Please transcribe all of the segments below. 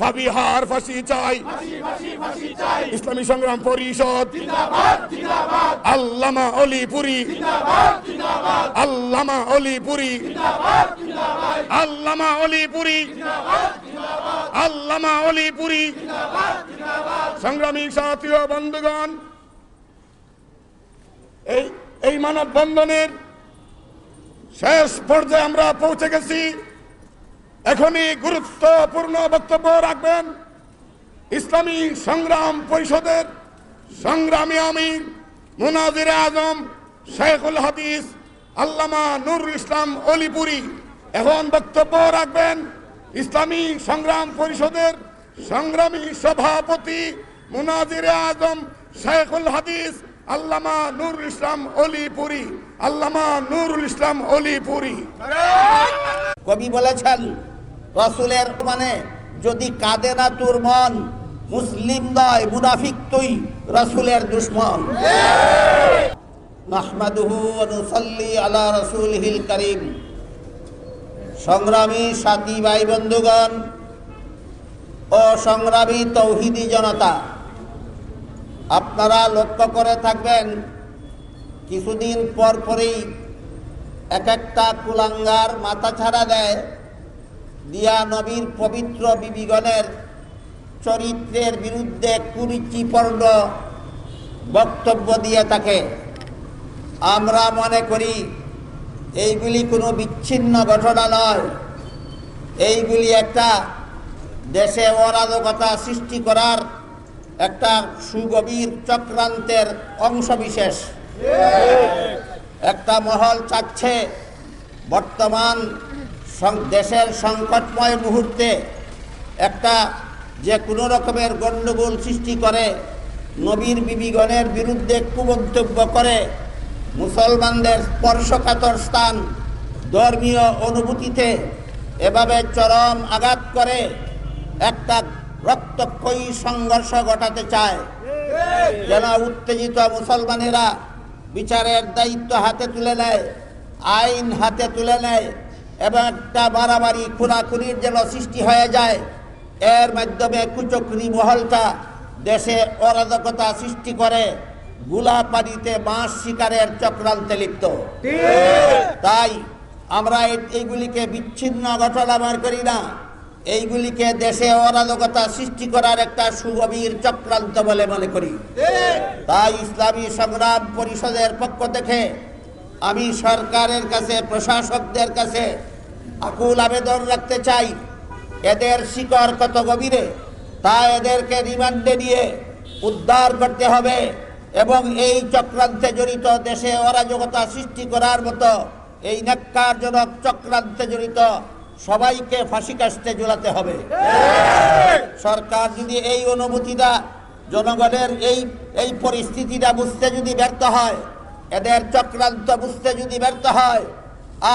ফাবিহার ফাঁসি চাই। ইসলামী সংগ্রাম পরিষদ। আল্লামা অলিপুরি। আল্লামা অলিপুরি। আল্লামা অলিপুরি। আল্লামা অলিপুরি। সংগ্রামী সাথী ও বন্ধুগণ, এই এই মানববন্ধনের শেষ পর্যায়ে আমরা পৌঁছে গেছি। এখনই গুরুত্বপূর্ণ বক্তব্য রাখবেন। ইসলামী সংগ্রাম পরিষদের সংগ্রামী আমির মুনাজির আজম, শেখুল হাদিস, আল্লামা নুরুল ইসলাম অলিপুরি। এখন বক্তব্য রাখবেন ইসলামী সংগ্রাম পরিষদের সংগ্রামী সভাপতি মুনাজির আজম, শেখুল হাদিস, আল্লামা নুরুল ইসলাম অলিপুরি। আল্লামা নুরুল ইসলাম অলিপুরি। কবি বলেছেন রসুলের মানে যদি কাঁদে না তোর মন, মুসলিম নয়, মুনাফিক তুই রসুলের দুশ্মন। সংগ্রামী ভাই বন্ধুগণ তৌহিদি জনতা, আপনারা লক্ষ্য করে থাকবেন, কিছুদিন পর পরেই এক একটা কুলাঙ্গার মাথা ছাড়া দেয়। দিয়া নবীর পবিত্র বিবিগণের চরিত্রের বিরুদ্ধে কুরুচিপূর্ণ বক্তব্য দিয়ে থাকে। আমরা মনে করি এইগুলি কোনো বিচ্ছিন্ন ঘটনা নয়। এইগুলি একটা দেশে অরাজকতা সৃষ্টি করার একটা সুগভীর চক্রান্তের অংশবিশেষ। একটা মহল চাচ্ছে বর্তমান দেশের সংকটময় মুহূর্তে একটা যে কোনো রকমের গণ্ডগোল সৃষ্টি করে, নবীর বিবিগণের বিরুদ্ধে কুমন্তব্য করে, মুসলমানদের স্পর্শকাতর স্থান, ধর্মীয় অনুভূতিতে এভাবে চরম আঘাত করে একটা রক্তক্ষয়ী সংঘর্ষ ঘটাতে চায়। যেন উত্তেজিত মুসলমানেরা বিচারের দায়িত্ব হাতে তুলে নেয়, আইন হাতে তুলে নেয় এবং একটা বাড়াবাড়ি খুনাখুনির যেন সৃষ্টি হয়ে যায় এর মাধ্যমে কুচক্রি মহলটা দেশে অরাজকতা সৃষ্টি করে গুলা পানিতে বাঁশ শিকারের চক্রান্তে লিপ্ত। তাই আমরা এইগুলিকে বিচ্ছিন্ন ঘটনা বার করি না। এইগুলিকে দেশে অরাজকতা সৃষ্টি করার একটা সুগভীর চক্রান্ত বলে মনে করি। তাই ইসলামী সংগ্রাম পরিষদের পক্ষ থেকে আমি সরকারের কাছে, প্রশাসকদের কাছে আকুল আবেদন রাখতে চাই। এদের শিকড় কত গভীরে, তা এদেরকে রিমান্ডে নিয়ে উদ্ধার করতে হবে এবং এই চক্রান্তে জড়িত দেশে অরাজকতা সৃষ্টি করার মতো এই ন্যাক্কারজনক চক্রান্তে জড়িত সবাইকে ফাঁসি কাশতে ঝুলাতে হবে। সরকার যদি এই অনুভূতিটা, জনগণের এই এই পরিস্থিতিটা বুঝতে যদি ব্যর্থ হয় এদের চক্রান্ত বুঝতে যদি ব্যর্থ হয়,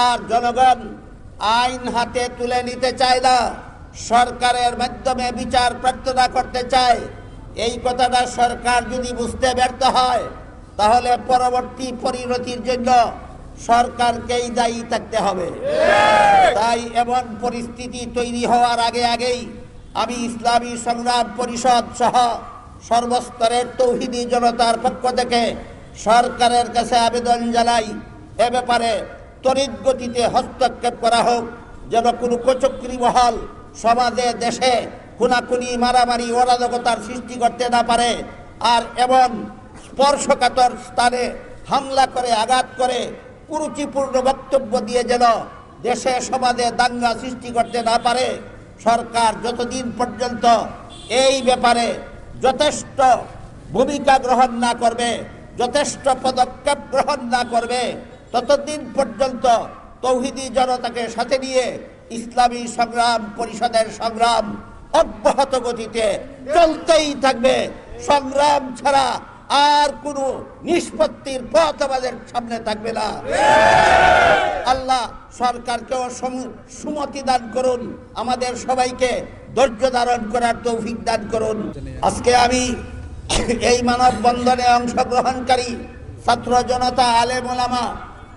আর জনগণ আইন হাতে তুলে নিতে চায় না, সরকারের মাধ্যমে বিচার প্রার্থনা করতে চায়, এই কথাটা সরকার যদি বুঝতে ব্যর্থ হয়, তাহলে পরবর্তী পরিণতির জন্য সরকারকেই দায়ী থাকতে হবে। তাই এমন পরিস্থিতি তৈরি হওয়ার আগে আগেই আমি ইসলামী সংগ্রাম পরিষদ সহ সর্বস্তরের তৌহিদি জনতার পক্ষ থেকে সরকারের কাছে আবেদন জানাই, এ ব্যাপারে তড়িৎ গতিতে হস্তক্ষেপ করা হোক, যেন কোনো কোচক্রী মহল সমাজে, দেশে খুনাখুনি, মারামারি, অরাজকতার সৃষ্টি করতে না পারে। আর এমন স্পর্শকাতর স্থানে হামলা করে, আঘাত করে, কুরুচিপূর্ণ বক্তব্য দিয়ে যেন দেশে, সমাজে দাঙ্গা সৃষ্টি করতে না পারে, সরকার যতদিন পর্যন্ত এই ব্যাপারে যথেষ্ট ভূমিকা গ্রহণ না করবে যথেষ্ট পদক্ষেপ গ্রহণ না করবে, ততদিন পর্যন্ত তৌহিদি জনতাকে সাথে নিয়ে ইসলামী সংগ্রাম, পরিষদের সংগ্রাম অব্যাহত গতিতে চলতেই থাকবে। সংগ্রাম ছাড়া আর কোনো নিষ্পত্তির পথ আমাদের সামনে থাকবে না। আল্লাহ সরকারকেও সুমতি দান করুন, আমাদের সবাইকে ধৈর্য ধারণ করার তৌফিক দান করুন। আজকে আমি এই মানববন্ধনে অংশগ্রহণকারী ছাত্র জনতা, আলেম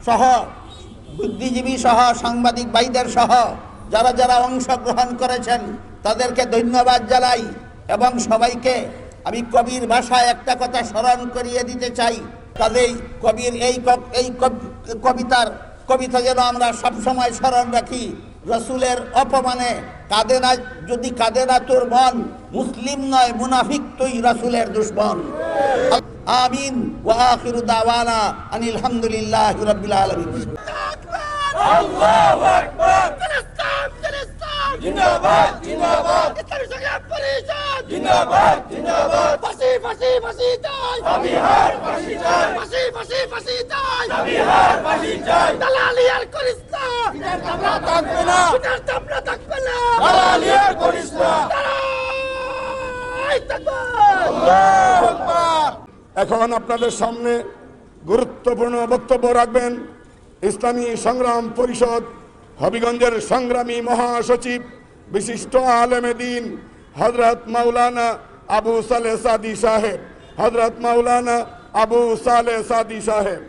সহ, বুদ্ধিজীবী সহ, সাংবাদিক ভাইদের সহ, যারা যারা অংশগ্রহণ করেছেন, তাদেরকে ধন্যবাদ জানাই এবং সবাইকে আমি কবির ভাষায় একটা কথা স্মরণ করিয়ে দিতে চাই। কাজেই কবির এই এই কব- কবিতার কবিতা যেন আমরা সবসময় স্মরণ রাখি। রসুলের অপমানে কাঁদে না, যদি কাঁদে না তোর মন, মুসলিম নয়, মুনাফিক তুই রাসুলের দুশ্মন। আমিন, ওয়া আখিরু দাওয়ানা আনিল হামদুলিল্লাহি রাব্বিল আলামিন। ফিলিস্তিন ফিলিস্তিন জিন্দাবাদ জিন্দাবাদ ইসলামী সংগ্রাম পরিষদ। জিন্দাবাদ জিন্দাবাদ। ফাঁসি ফাঁসি ফাঁসি চাই। আমি হার ফাঁসি চাই। ফাঁসি ফাঁসি ফাঁসি চাই। আমি হার ফাঁসি চাই। দালালি আর করিস না চামড়া থাকবে না। বিচার চামড়া থাকবে না। দালালি আর করিস না এখন আপনাদের সামনে গুরুত্বপূর্ণ বক্তব্য রাখবেন ইসলামী সংগ্রাম পরিষদ হবিগঞ্জের সংগ্রামী মহাসচিব, বিশিষ্ট আলেমে দিন হজরত মাওলানা আবু সালে সাদি সাহেব। হজরত মাওলানা আবু সালে সাদি সাহেব।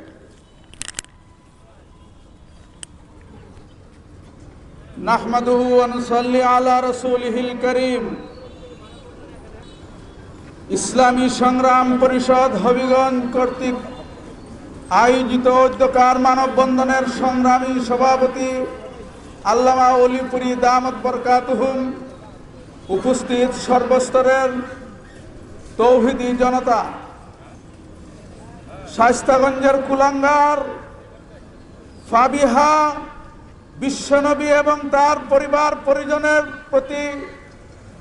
ওয়া নুসাল্লি আলা রাসূলিহিল করিম। ইসলামী সংগ্রাম পরিষদ হবিগঞ্জ কর্তৃক আয়োজিত উদ্যোকার মানববন্ধনের সংগ্রামী সভাপতি আল্লামা অলিপুরি দামত বরকাতুহুম উপস্থিত সর্বস্তরের তৌহিদি জনতা শাস্তাগঞ্জের কুলাঙ্গার, ফাবিহা, বিশ্বনবী এবং তার পরিবার পরিজনের প্রতি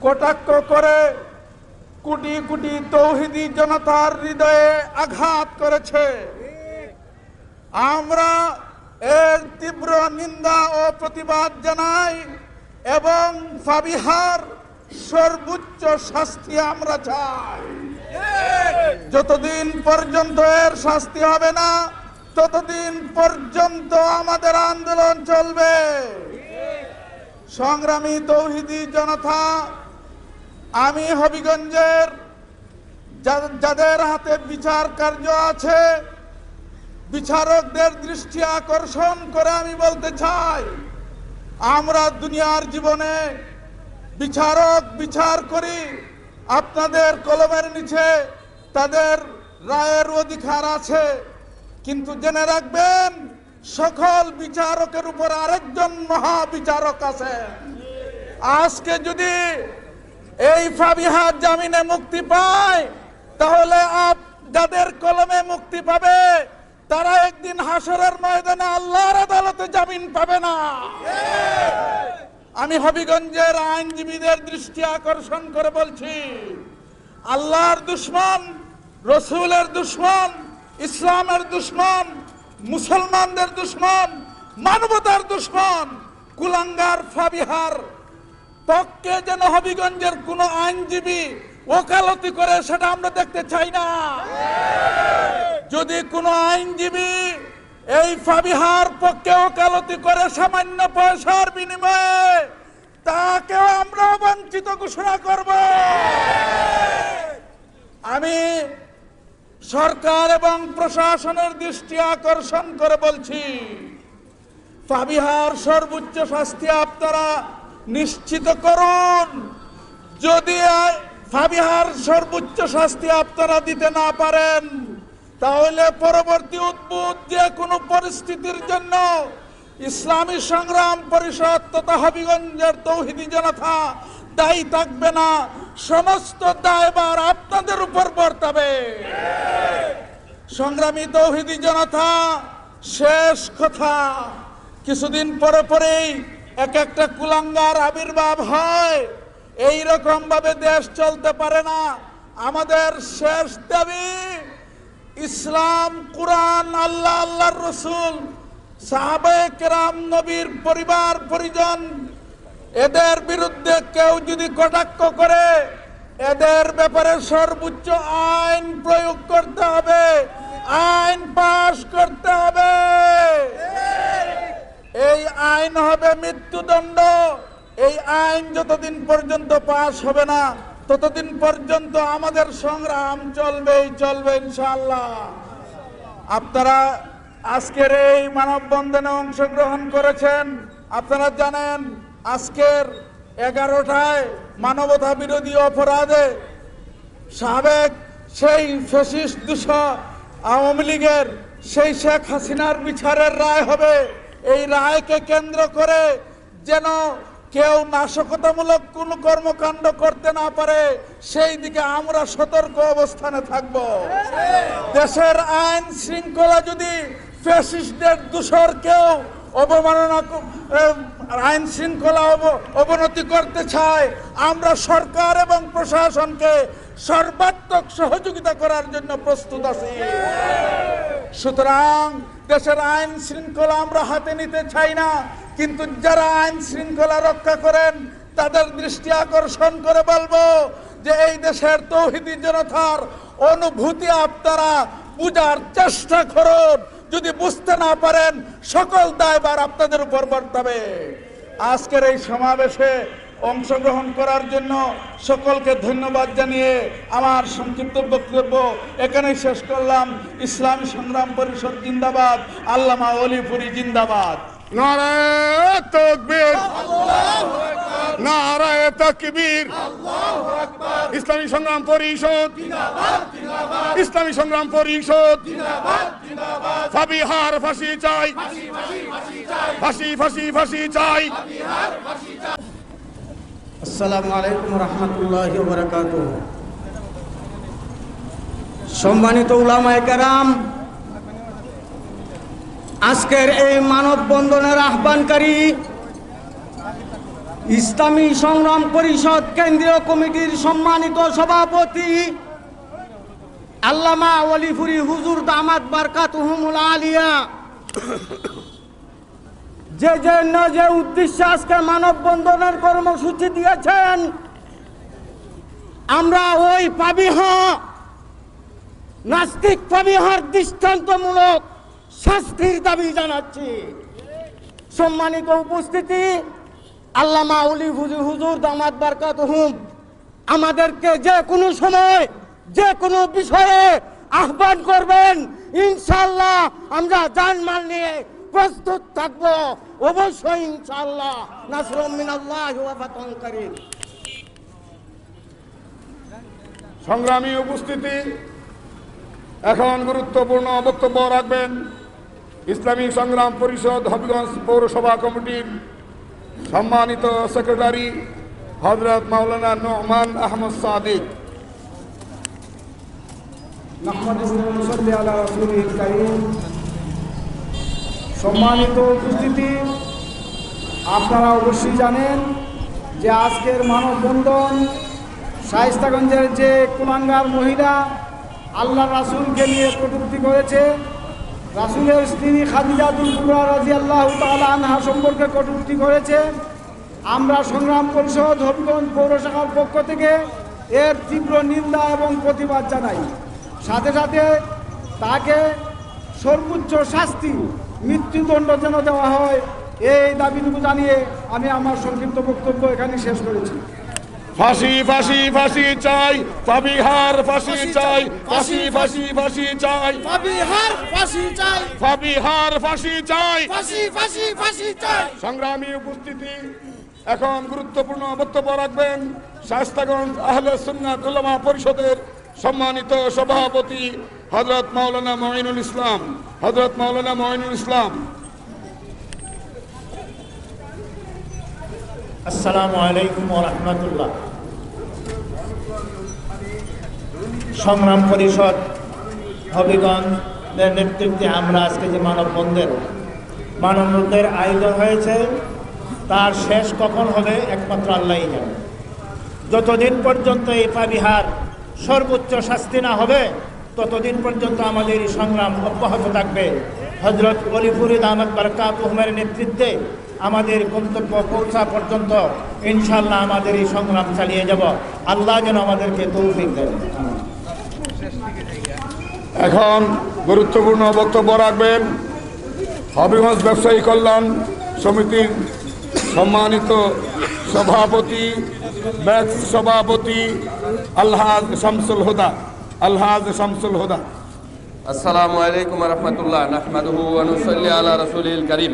কটাক্ষ করে কোটি কোটি তৌহিদি জনতার হৃদয়ে আঘাত করেছে। আমরা এর তীব্র নিন্দা ও প্রতিবাদ জানাই এবং ফাবিহার সর্বোচ্চ শাস্তি আমরা চাই। যতদিন পর্যন্ত এর শাস্তি হবে না, ততদিন পর্যন্ত আমাদের আন্দোলন চলবে। সংগ্রামী তৌহিদি জনতা, আমি হবিগঞ্জের যাদের হাতে বিচার কার্য আছে বিচারকদের দৃষ্টি আকর্ষণ করে আমি বলতে চাই, আমরা দুনিয়ার জীবনে বিচারক বিচার করি, আপনাদের কলমের নিচে তাদের রায়ের অধিকার আছে, কিন্তু জেনে রাখবেন, সকল বিচারকের উপর আরেকজন মহা বিচারক আছে। আজকে যদি এই ফাবিহার জামিনে মুক্তি পায়, তাহলে আপ যাদের কলমে মুক্তি পাবে তারা একদিন হাসরের ময়দানে আল্লাহর আদালতে জামিন পাবে না। আমি হবিগঞ্জের আইনজীবীদের দৃষ্টি আকর্ষণ করে বলছি, আল্লাহর দুশ্মন, রসুলের দুশ্মন, ইসলামের দুশ্মন, মুসলমানদের দুশ্মন, মানবতার দুশ্মন, কুলাঙ্গার ফাবিহার পক্ষে যেন হবিগঞ্জের কোন আইনজীবী ওকালতি করে সেটা আমরা দেখতে চাই না। যদি কোনো আইনজীবী এই ফাবিহার পক্ষে ওকালতি করে সামান্য পয়সার বিনিময়ে তাকেও আমরা বঞ্চিত ঘোষণা করব। আমি সরকার এবং প্রশাসনের দৃষ্টি আকর্ষণ করে বলছি, ফাবিহার সর্বোচ্চ শাস্তি আপনারা নিশ্চিত করুন। যদি ফাবিহার সর্বোচ্চ শাস্তি আপনারা দিতে না পারেন, তাহলে পরবর্তী উদ্ভূত যে কোনো পরিস্থিতির জন্য ইসলামী সংগ্রাম পরিষদ তথা হবিগঞ্জের তৌহিদি জনতা দায়ী থাকবে না, সমস্ত দায়বার আপনাদের উপর বর্তাবে। সংগ্রামী তৌহিদি জনতা, শেষ কথা। কিছুদিন পরে পরেই এক একটা কুলাঙ্গার আবির্ভাব হয়। এই রকম ভাবে দেশ চলতে পারে না। আমাদের শেষ দাবি, ইসলাম, কোরআন, আল্লাহ, আল্লাহর রসুল সাহাবে কেরাম, নবীর পরিবার, পরিজন, এদের বিরুদ্ধে কেউ যদি কটাক্ষ করে, এদের ব্যাপারে সর্বোচ্চ আইন প্রয়োগ করতে হবে, আইন পাশ করতে হবে। এই আইন হবে মৃত্যুদণ্ড। এই আইন যতদিন পর্যন্ত পাশ হবে না, ততদিন পর্যন্ত আমাদের সংগ্রাম চলবেই, চলবে ইনশাল্লাহ আপনারা আজকের এই মানববন্ধনে অংশগ্রহণ করেছেন, আপনারা জানেন আজকের এগারোটায় মানবতা বিরোধী অপরাধে সাবেক সেই ফেসিস্ট দুশো আওয়ামী লীগের সেই শেখ হাসিনার বিচারের রায় হবে। এই রায়কে কেন্দ্র করে যেন কেউ নাশকতামূলক কোন কর্মকাণ্ড করতে না পারে, সেই দিকে আমরা সতর্ক অবস্থানে থাকব। দেশের আইন শৃঙ্খলা যদি ফ্যাসিস্টদের দূষর কেউ অবমাননা আইন শৃঙ্খলা অব- অবনতি করতে চায়, আমরা সরকার এবং প্রশাসনকে সর্বাত্মক সহযোগিতা করার জন্য প্রস্তুত আছি। সুতরাং দেশের আইন শৃঙ্খলা আমরা হাতে নিতে চাই না। কিন্তু যারা আইন শৃঙ্খলা রক্ষা করেন, তাদের দৃষ্টি আকর্ষণ করে বলব যে এই দেশের তৌহিদি জনতার অনুভূতি আপনারা বুঝার চেষ্টা করুন। যদি বুঝতে না পারেন, সকল দায়বার আপনাদের উপর বর্তাবে। আজকের এই সমাবেশে অংশগ্রহণ করার জন্য সকলকে ধন্যবাদ জানিয়ে আমার সংক্ষিপ্ত বক্তব্য এখানেই শেষ করলাম। ইসলামী সংগ্রাম পরিষদ জিন্দাবাদ, আল্লামা অলিপুরি জিন্দাবাদ। নারায় তকবীর। নারায় তকবীর। ইসলামী সংগ্রাম পরিষদ। ইসলামী সংগ্রাম পরিষদ। ফাবিহার ফাঁসি চাই। ফাঁসি ফাঁসি ফাঁসি চাই। আসসালামু আলাইকুম রহমতুল্লাহ বরকাত সম্মানিত উলামায়ে কেরাম আজকের এই মানববন্ধনের আহ্বানকারী ইসলামী সংগ্রাম পরিষদ কেন্দ্রীয় কমিটির সম্মানিত সভাপতি আল্লামা ওলিফুরি হুজুর দামাত বারকাতুহুমুল আলিয়া। যে জন্য যে উদ্দেশ্যে আজকে মানববন্ধনের কর্মসূচি দিয়েছেন, আমরা ওই পাবিহ, নাস্তিক পাবিহার দৃষ্টান্তমূলক শাস্তির দাবি জানাচ্ছি। সম্মানিত উপস্থিতি, আল্লামা উলি হুজুর হুজুর দামাত বারকাত হুম। আমাদেরকে যে কোনো সময়, যে কোনো বিষয়ে আহ্বান করবেন। ইনশাল্লাহ আমরা জানমাল নিয়ে প্রস্তুত থাকব। অবশ্যই ইনশাল্লাহ নাসরুম মিনাল্লাহ সংগ্রামী উপস্থিতি, এখন গুরুত্বপূর্ণ বক্তব্য রাখবেন। ইসলামী সংগ্রাম পরিষদ হবিগঞ্জ পৌরসভা কমিটির সম্মানিত সেক্রেটারি হজরত মাওলানা নোমান আহমদ সাদিক। সম্মানিত উপস্থিতি, আপনারা অবশ্যই জানেন যে আজকের মানববন্ধন শায়েস্তাগঞ্জের যে কুলাঙ্গার মহিলা আল্লাহ রাসূলকে নিয়ে কটূক্তি করেছে রাসূলের স্ত্রী খাদিজাতুল কুবরা রাদিয়াল্লাহু তাআলা আনহা সম্পর্কে কটূক্তি করেছে। আমরা সংগ্রাম পরিষদ, হবিগঞ্জ পৌরসভার পক্ষ থেকে এর তীব্র নিন্দা এবং প্রতিবাদ জানাই। সাথে সাথে তাকে সর্বোচ্চ শাস্তি, মৃত্যুদণ্ড যেন দেওয়া হয়, এই দাবিটুকু জানিয়ে আমি আমার সংক্ষিপ্ত বক্তব্য এখানে শেষ করেছি। ফাঁসি ফাঁসি ফাঁসি চাই। ফাবিহার ফাঁসি চাই ফাঁসি ফাঁসি ফাঁসি। চাই। বিহার ফাঁসি চাই। ফাবিহার ফাঁসি চাই। ফাঁসি ফাঁসি ফাঁসি চাই। সংগ্রামী উপস্থিতি এখন গুরুত্বপূর্ণ বক্তব্য রাখবেন শাস্তাগঞ্জ আহলে সুন্নাত উলামা পরিষদের সম্মানিত সভাপতি হজরত মাওলানা মঈনুল ইসলাম। হজরত মাওলানা মঈনুল ইসলাম সংগ্রাম পরিষদ, হবিগঞ্জের নেতৃত্বে আমরা আজকে যে মানববন্ধের মানববন্ধের আয়োজন হয়েছে, তার শেষ কখন হবে একমাত্র আল্লাহই জানে। যতদিন পর্যন্ত এই পাবিহার সর্বোচ্চ শাস্তি না হবে, ততদিন পর্যন্ত আমাদের এই সংগ্রাম অব্যাহত থাকবে। হজরত অলিপুরি আহমদ বারকাত হুমের নেতৃত্বে আমাদের গন্তব্য পৌঁছা পর্যন্ত ইনশাল্লাহ আমাদের এই সংগ্রাম চালিয়ে যাব। আল্লাহ যেন আমাদেরকে তৌফিক দেন। এখন গুরুত্বপূর্ণ বক্তব্য রাখবেন। হবিগঞ্জ ব্যবসায়ী কল্যাণ সমিতির সম্মানিত সভাপতি ব্যাক্স সভাপতি আলহাজ শামসুল হুদা। আলহাজ শামসুল হুদা। আসসালামু আলাইকুম রহমতুল্লাহ, নাহমাদুহু ওয়া নুসাল্লি আলা রাসূলিল কারীম।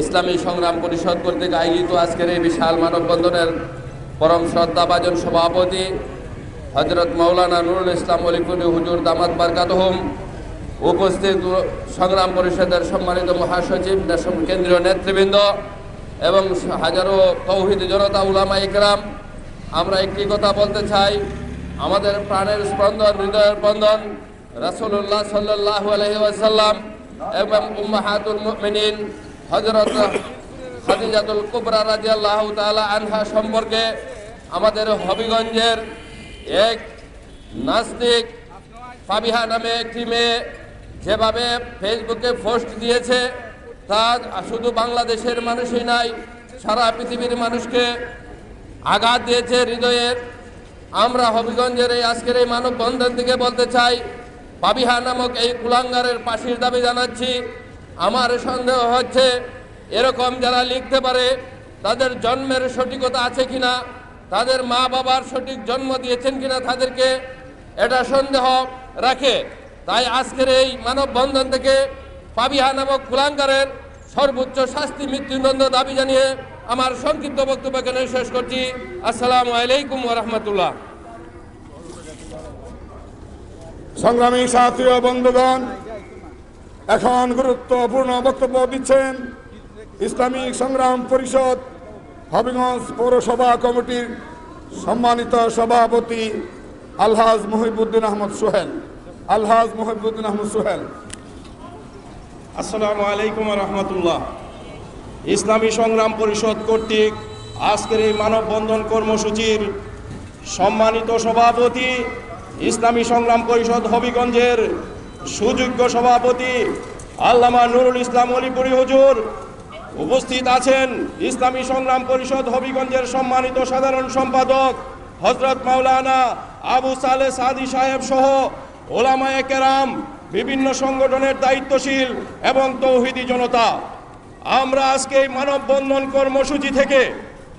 ইসলামী সংগ্রাম পরিষদ কর্তৃক আয়োজিত আজকের এই বিশাল মানববন্ধনের পরম শ্রদ্ধাভাজন সভাপতি হজরত মৌলানা নুরুল ইসলাম অলিপুরি হুজুর দামাত বারকাতহম, উপস্থিত সংগ্রাম পরিষদের সম্মানিত মহাসচিব কেন্দ্রীয় নেতৃবৃন্দ এবং হাজারো তৌহিদ জনতা উলামা ইকরাম। আমরা একটি কথা বলতে চাই, আমাদের প্রাণের স্পন্দন, হৃদয়ের স্পন্দন রাসূলুল্লাহ সাল্লাল্লাহু আলাইহি ওয়াসাল্লাম এবং উম্মাহাতুল মুমিনিন হযরত খাদিজাতুল কুবরা রাদিয়াল্লাহু তাআলা আনহা সম্পর্কে আমাদের হবিগঞ্জের এক নাস্তিক ফাবিহা নামে একটি মেয়ে যেভাবে ফেসবুকে পোস্ট দিয়েছে, তা শুধু বাংলাদেশের মানুষই নাই, সারা পৃথিবীর মানুষকে আঘাত দিয়েছে হৃদয়ের। আমরা হবিগঞ্জের এই আজকের এই মানববন্ধন থেকে বলতে চাই পাবিহা নামক এই কুলাঙ্গারের পাশির দাবি জানাচ্ছি। আমার সন্দেহ হচ্ছে, এরকম যারা লিখতে পারে, তাদের জন্মের সঠিকতা আছে কিনা, তাদের মা বাবার সঠিক জন্ম দিয়েছেন কিনা তাদেরকে এটা সন্দেহ রাখে। তাই আজকের এই মানববন্ধন থেকে পাবিহা নামক কুলাঙ্গারের সর্বোচ্চ শাস্তি মৃত্যুদণ্ড দাবি জানিয়ে আমার সংক্ষিপ্ত বক্তব্য এখানে শেষ করছি। আসসালামু আলাইকুম রহমতুল্লাহ। সংগ্রামী সাথী বন্ধুগণ, এখন গুরুত্বপূর্ণ বক্তব্য দিচ্ছেন ইসলামী সংগ্রাম পরিষদ, হবিগঞ্জ পৌরসভা কমিটির সম্মানিত সভাপতি আলহাজ মহিবুদ্দিন আহমদ সোহেল। আলহাজ মহিবুদ্দিন আহমদ সোহেল। আসসালামু আলাইকুম রহমতুল্লাহ। ইসলামী সংগ্রাম পরিষদ কর্তৃক আজকের এই মানববন্ধন কর্মসূচির সম্মানিত সভাপতি ইসলামী সংগ্রাম পরিষদ হবিগঞ্জের সুযোগ্য সভাপতি আল্লামা নুরুল ইসলাম অলিপুরি হুজুর উপস্থিত আছেন ইসলামী সংগ্রাম পরিষদ হবিগঞ্জের সম্মানিত সাধারণ সম্পাদক হজরত মাওলানা আবু সালে সাদি সাহেব সহ ওলামায়ে কেরাম, বিভিন্ন সংগঠনের দায়িত্বশীল এবং তৌহিদি জনতা। আমরা আজকে এই মানববন্ধন কর্মসূচি থেকে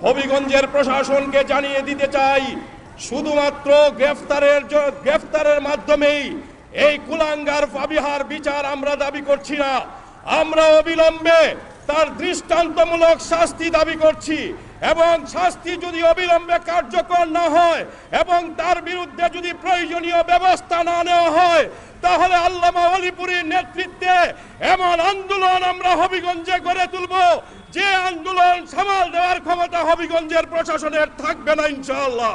হবিগঞ্জের প্রশাসনকে জানিয়ে দিতে চাই শুধুমাত্র গ্রেফতারের গ্রেফতারের মাধ্যমেই এই কুলাঙ্গার ফাবিহার বিচার আমরা দাবি করছি না। আমরা অবিলম্বে তার দৃষ্টান্তমূলক শাস্তি দাবি করছি। এবং শাস্তি যদি অবিলম্বে কার্যকর না হয় এবং তার বিরুদ্ধে যদি প্রয়োজনীয় ব্যবস্থা না নেওয়া হয় তাহলে আল্লামা অলিপুরীর নেতৃত্বে এমন আন্দোলন আমরা হবিগঞ্জে গড়ে তুলব যে আন্দোলন সামাল দেওয়ার ক্ষমতা হবিগঞ্জের প্রশাসনের থাকবে না ইনশাআল্লাহ।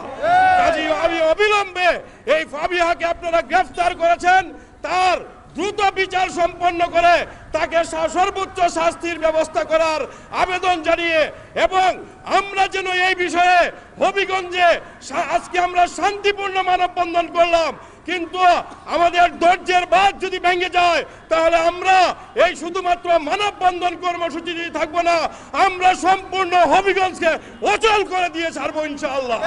কাজী আমি অবিলম্বে এই ফাবিহাকে আপনারা গ্রেফতার করেছেন তার দ্রুত বিচার সম্পন্ন করে তাকে সর্বোচ্চ শাস্তির ব্যবস্থা করার আবেদন জানিয়ে এবং আমরা যেন এই বিষয়ে হবিগঞ্জে আজকে আমরা শান্তিপূর্ণ মানববন্ধন করলাম। কিন্তু আমাদের ধৈর্যের বাদ যদি ভেঙে যায় তাহলে আমরা এই শুধুমাত্র মানববন্ধন কর্মসূচি দিয়ে থাকব না আমরা সম্পূর্ণ হবিগঞ্জকে অচল করে দিয়ে ছাড়বো ইনশাআল্লাহ।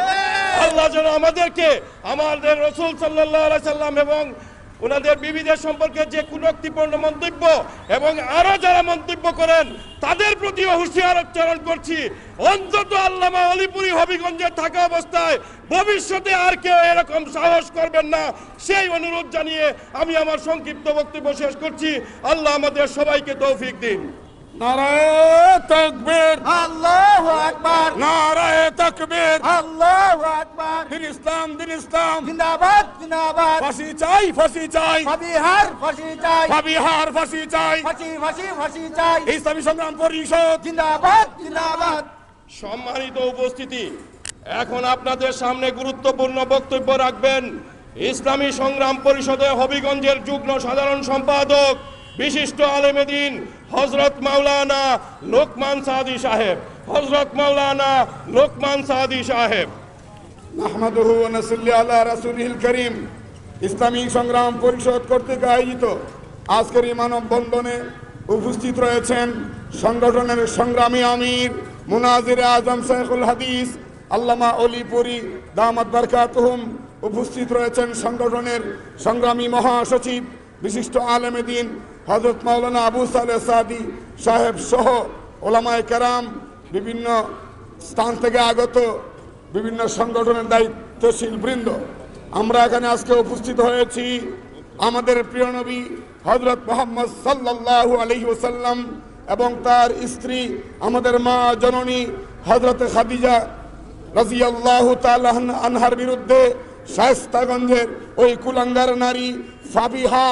আল্লাহ যেন আমাদেরকে আমাদের রসুল সাল্লাহ সাল্লাম এবং ওনাদের বিবিদের সম্পর্কে যে কুলক্তিপূর্ণ মন্তব্য এবং আরও যারা মন্তব্য করেন, তাদের প্রতিও হুঁশিয়ার উচ্চারণ করছি। অন্তত আল্লামা অলিপুরি হবিগঞ্জে থাকা অবস্থায় ভবিষ্যতে আর কেউ এরকম সাহস করবেন না। সেই অনুরোধ জানিয়ে আমি আমার সংক্ষিপ্ত বক্তব্য শেষ করছি। আল্লাহ আমাদের সবাইকে তৌফিক দিন। নারায় তকবীর। আল্লাহু আকবার। নারায় তকবীর। আল্লাহু আকবার। দিন ইসলাম দিন ইসলাম। জিন্দাবাদ জিন্দাবাদ। ফাঁসি চাই ফাঁসি চাই। ফাবিহার ফাঁসি চাই। ফাঁসি চাই। ফাঁসি ফাঁসি ফাঁসি চাই। ইসলামী সংগ্রাম পরিষদ। জিন্দাবাদ জিন্দাবাদ। সম্মানিত উপস্থিতি এখন আপনাদের সামনে গুরুত্বপূর্ণ বক্তব্য রাখবেন ইসলামী সংগ্রাম পরিষদে হবিগঞ্জের যুগ্ম সাধারণ সম্পাদক বিশিষ্ট আলেমেদিন হজরত মাওলানা লোকমান সাদি সাহেব হজরত মাওলানা লোকমান সাদি সাহেব। আহমদহু নসল্লি আল্লাহ করিম। ইসলামী সংগ্রাম পরিষদ কর্তৃক আয়োজিত আজকের এই মানববন্ধনে উপস্থিত রয়েছেন সংগঠনের সংগ্রামী আমির মুনাজির আজম শেখুল হাদিস, আল্লামা অলিপুরি দামাত বারকাতহুম উপস্থিত রয়েছেন সংগঠনের সংগ্রামী মহাসচিব, বিশিষ্ট আলেমেদিন হজরত মাওলানা আবু সালেহ সাদি সাহেব সহ ওলামায় কেরাম বিভিন্ন স্থান থেকে আগত বিভিন্ন সংগঠনের দায়িত্বশীল বৃন্দ। আমরা এখানে আজকে উপস্থিত হয়েছি আমাদের প্রিয় নবী হজরত মোহাম্মদ সাল্লাল্লাহু আলহি ওসাল্লাম এবং তার স্ত্রী, আমাদের মা জননী হজরত খাদিজা রাজিয়াল্লাহু তাআলা আনহার বিরুদ্ধে শায়স্তাগঞ্জের ওই কুলাঙ্গার নারী ফাবিহা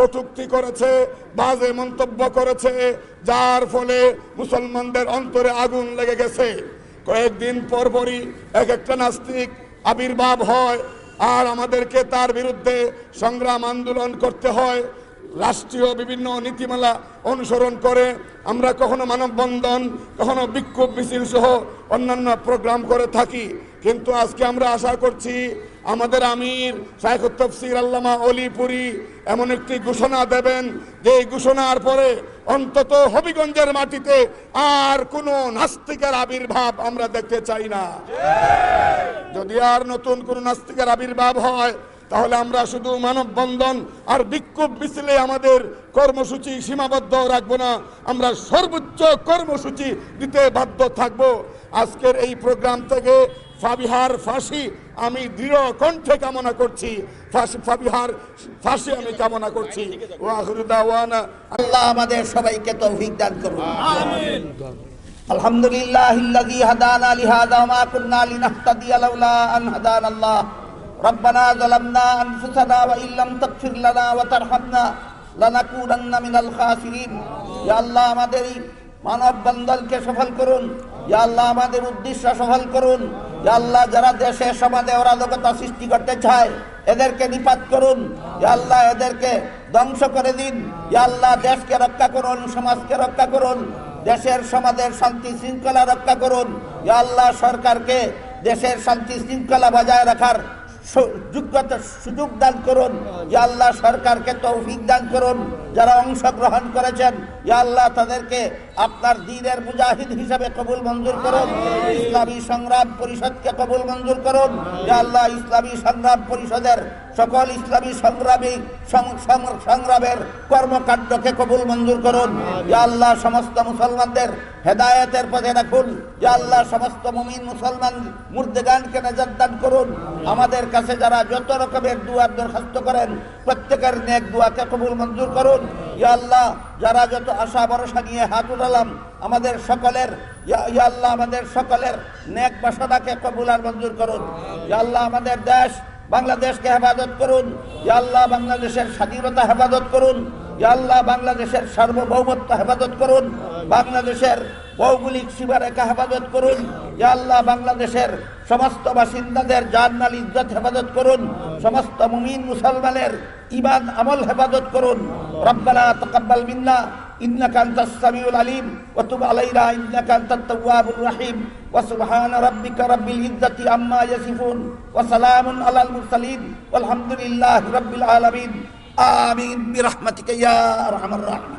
কটুক্তি করেছে, বাজে মন্তব্য করেছে, যার ফলে মুসলমানদের অন্তরে আগুন লেগে গেছে। কয়েকদিন পরপরই এক একটা নাস্তিক আবির্ভাব হয়, আর আমাদেরকে তার বিরুদ্ধে সংগ্রাম আন্দোলন করতে হয়। রাষ্ট্রীয় বিভিন্ন নীতিমালা অনুসরণ করে আমরা কখনো মানববন্ধন, কখনো বিক্ষোভ মিছিল সহ অন্যান্য প্রোগ্রাম করে থাকি। কিন্তু আজকে আমরা আশা করছি আমাদের আমির শাইখ তফসির আল্লামা অলিপুরি এমন একটি ঘোষণা দেবেন যে ঘোষণার পরে অন্তত হবিগঞ্জের মাটিতে আর কোনো নাস্তিকের আবির্ভাব আমরা দেখতে চাই না। যদি আর নতুন কোন নাস্তিকের আবির্ভাব হয়, তাহলে আমরা শুধু মানববন্ধন আর বিক্ষোভ মিছিলে আমাদের কর্মসূচি সীমাবদ্ধ রাখব না, আমরা সর্বোচ্চ কর্মসূচি দিতে বাধ্য থাকব। আজকের এই প্রোগ্রাম থেকে ফাবিহার ফাঁসি আমি দৃঢ় কণ্ঠে কামনা করছি ফাঁসি ফাবিহার ফাঁসি আমি কামনা করছি ওয়াহরু দাওয়ানা আল্লাহ আমাদের সবাইকে তৌফিক দান করুন আলহামদুলিল্লাহ ইল্লাযী হাদানা লিহাযা ওয়া মা কুন্না লিনাহতাদিয়া লাউলা আন হাদানা আল্লাহ ربنا ظلمنا انفسنا وان لم تغفر لنا وترحمنا لنكونن من الخاسرين ইয়া আল্লাহ আমাদের এই মানব বন্ধনকে সফল করুন ইয়া আল্লাহ আমাদের উদ্দেশ্য সফল করুন ইয়া আল্লাহ যারা দেশে, সমাজে অরাজকতা সৃষ্টি করতে চায়, এদেরকে নিপাত করুন। আল্লাহ এদেরকে ধ্বংস করে দিন। আল্লাহ দেশকে রক্ষা করুন, সমাজকে রক্ষা করুন, দেশের সমাজের শান্তি শৃঙ্খলা রক্ষা করুন। আল্লাহ সরকারকে দেশের শান্তি শৃঙ্খলা বজায় রাখার যোগ্যতা, সুযোগ দান করুন। আল্লাহ সরকারকে তৌফিক দান করুন। যারা অংশগ্রহণ করেছেন ইয়া আল্লাহ, তাদেরকে আপনার দিনের মুজাহিদ হিসাবে কবুল মঞ্জুর করুন। ইসলামী সংগ্রাম পরিষদকে কবুল মঞ্জুর করুন। ইয়া আল্লাহ, ইসলামী সংগ্রাম পরিষদের সকল ইসলামী সংগ্রামী সংগ্রামের কর্মকাণ্ডকে কবুল মঞ্জুর করুন। ইয়া আল্লাহ, সমস্ত মুসলমানদের হেদায়েতের পথে রাখুন। ইয়া আল্লাহ, সমস্ত মুমিন মুসলমান মুর্দেগানকে নাজাত দান করুন। আমাদের কাছে যারা যত রকমের দুয়ার দরখাস্ত করেন, প্রত্যেকের নেক দুয়াকে কবুল মঞ্জুর করুন। ইয়া আল্লাহ যারা যত আশা ভরসা নিয়ে হাত উঠালাম, আমাদের সকলের আল্লাহ আমাদের সকলের নেক বাসনাকে কবুল আর মঞ্জুর করুন। আল্লাহ আমাদের দেশ, বাংলাদেশকে হেফাজত করুন। আল্লাহ বাংলাদেশের স্বাধীনতা হেফাজত করুন। আল্লাহ বাংলাদেশের সার্বভৌমত্ব হেফাজত করুন। বাংলাদেশের ভৌগোলিক সীমারেখা হেফাজত করুন। আল্লাহ বাংলাদেশের সমস্ত বাসিন্দাদের জানমাল ইজ্জত হেফাজত করুন সমস্ত মুমিন মুসলমানের ইমান আমল হেফাজত করুন রব্বানা তাকাব্বাল মিন্না إنك أنت السميع العليم وتب علينا إنك أنت التواب الرحيم وسبحان ربك رب العزة عما يصفون وسلام على المرسلين والحمد لله رب العالمين آمين برحمتك يا أرحم الراحمين